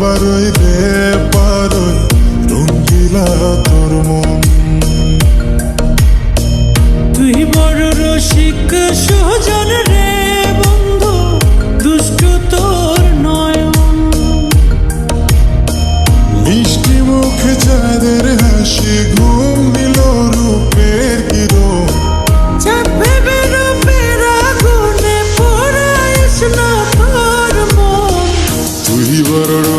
পারই রে পারই রঙ্গিলা তোর মন। তুই বড় রসিক সহজন রে বন্ধু দুষ্ট তোর নয়ন। মিষ্টি মুখ যাদের হাসি ঘুম দিল রূপের কিরণ। তুই বড়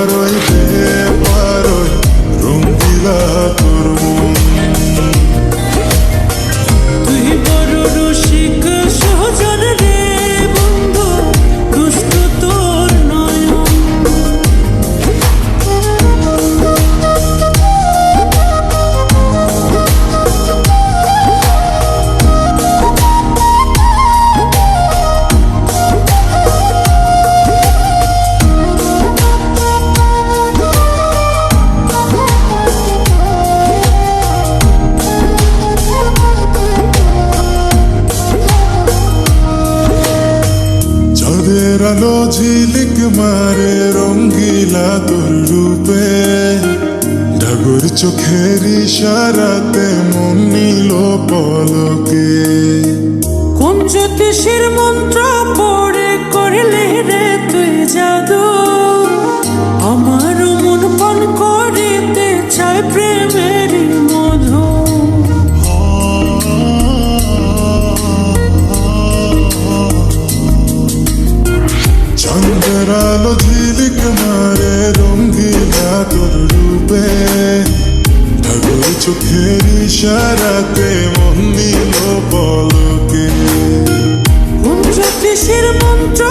paroi, te paroi, rumbila turmul ঝিলিক মারে রঙ্গিলা তোর রূপে। ডাগর চোখের ইশারাতে মন নিল পলকে। কোন জ্যোতিষের মন্ত্র পড়ে করলে রে তুই জাদু? চোখের ইশারাতে মন দিল পলকে কোন জ্যোতিষীর মন্ত্র